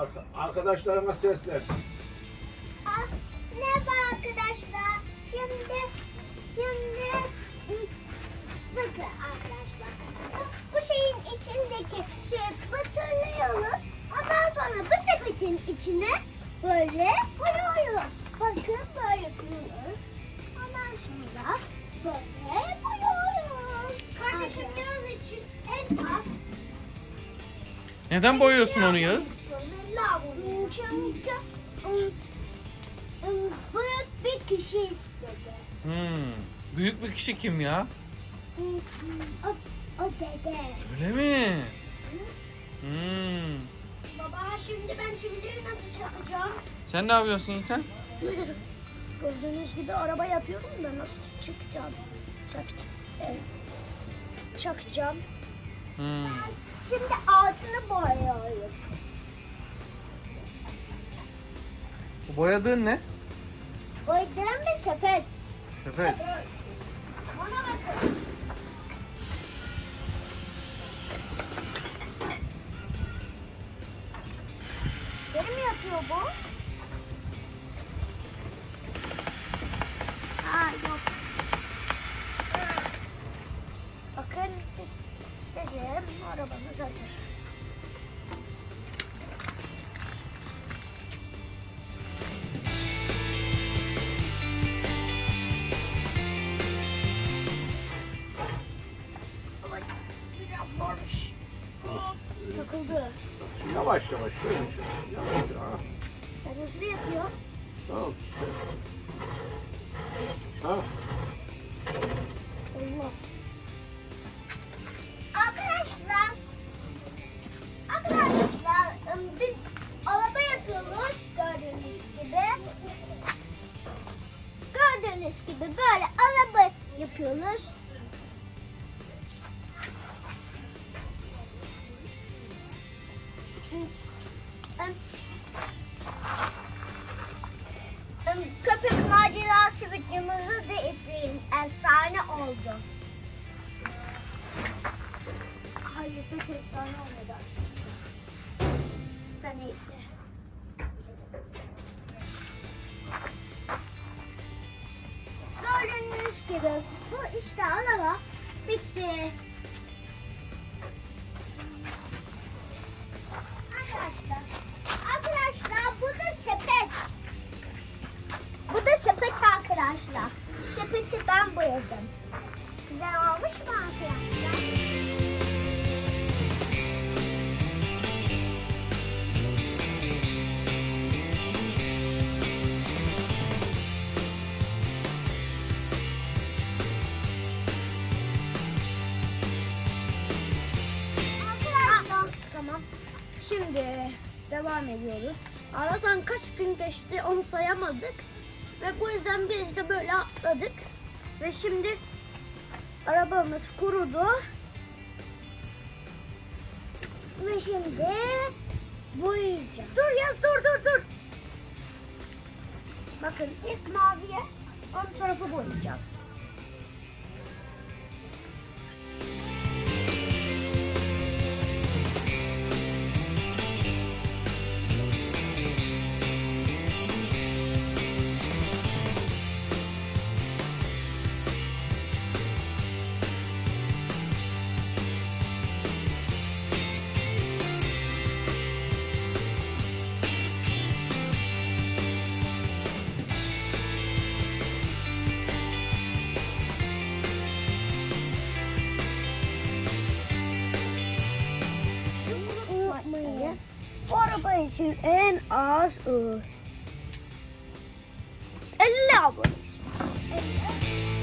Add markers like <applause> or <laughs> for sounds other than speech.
Arka, arkadaşlarıma seslen. Ah, merhaba arkadaşlar. Şimdi, şimdi bakın arkadaşlar. Bu, bu şeyin içindeki şey batırıyoruz. Ondan sonra bu sepetin içine böyle koyuyoruz. Bakın böyle yapıyoruz. Ondan sonra böyle koyuyoruz. Kardeşim Yağız için en az Neden boyuyorsun onu Yağız? Kişi istedi. Hmm. Büyük bir kişi kim ya? O, o dede. Öyle mi? Hmm. Baba şimdi ben çivileri nasıl çakacağım? Sen ne yapıyorsun İlten? <laughs> Gördüğünüz gibi araba yapıyorum da nasıl çıkacağım? Çak, evet. Çakacağım. Hmm. Şimdi altını boyuyorum. Boyadığın ne? Boyadığım bir sepet. Sepet. Bana bakın. Benim mi yapıyor bu? Aa yok. Bakın bizim arabamız hazır. Biraz zormuş. Takıldı. Yavaş yavaş. Şöyle şöyle. Yavaş yavaş. Sen hızlı yapıyor. Tamam işte. Ha? Allah. Arkadaşlar. Arkadaşlar biz araba yapıyoruz gördüğünüz gibi. Gördüğünüz gibi böyle araba yapıyoruz. Köpek macerası videomuzu da izleyin. Efsane oldu. Hayır pek efsane olmadı aslında. Da neyse. Gördüğünüz gibi bu işte araba bitti. Ben boyadım. Güzel olmuş mu arkadaşlar? Tamam. Şimdi devam ediyoruz. Aradan kaç gün geçti onu sayamadık. Ve bu yüzden biz de böyle atladık. Ve şimdi arabamız kurudu. Ve şimdi boyayacağım. Dur yaz dur dur dur. Bakın ilk maviye ön tarafı boyayacağız. İçin en az ıı, 50 abone istiyorum. 50.